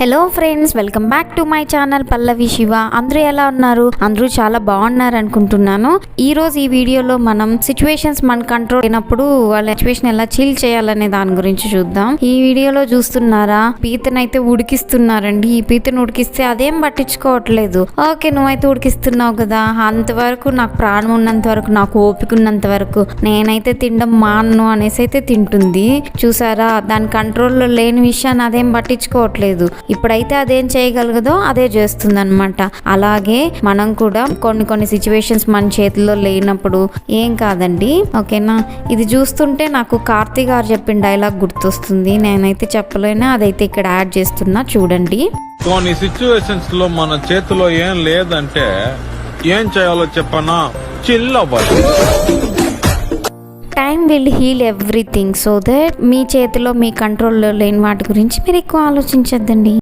Hello friends welcome back to my channel Pallavi Siva అందరూ ఎలా ఉన్నారు? అందరూ చాలా బాగున్నారు అనుకుంటున్నాను. ఈ రోజు ఈ వీడియోలో మనం సిచ్యువేషన్స్ మన కంట్రోల్ అయినప్పుడు వాళ్ళ సిచ్యువేషన్ ఎలా చీల్ చేయాలనే దాని గురించి చూద్దాం. ఈ వీడియోలో చూస్తున్నారా? పీతనైతే ఉడికిస్తున్నారండి. ఈ పీతను ఉడికిస్తే అదేం పట్టించుకోవట్లేదు. ఓకే నువ్వైతే ఉడికిస్తున్నావు కదా. అంతవరకు నాకు ప్రాణం ఉన్నంత వరకు నాకు ఓపిక ఉన్నంత వరకు నేనైతే తినడం మాను అనేసి అయితే తింటుంది. చూసారా? దాని కంట్రోల్లో లేని విషయాన్ని అదేం పట్టించుకోవట్లేదు. ఇప్పుడైతే అదేం చేయగలగదో అదే చేస్తుంది అనమాట అలాగే మనం కూడా కొన్ని కొన్ని సిచ్యువేషన్స్ మన చేతిలో లేనప్పుడు ఏం కాదండి ఓకేనా? ఇది చూస్తుంటే నాకు కార్తీ గారు చెప్పిన డైలాగ్ గుర్తొస్తుంది. నేనైతే చెప్పలేను అదైతే ఇక్కడ యాడ్ చేస్తున్నా. చూడండి. కొన్ని సిచ్యువేషన్స్లో మన చేతిలో ఏం లేదంటే ఏం చేయాలో చెప్పనా? చిల్లవ్వాలి time will heal everything so that మీ చేతిలో మీ కంట్రోల్లో లేని వాటి గురించి మీరు ఎక్కువ ఆలోచించద్దండి.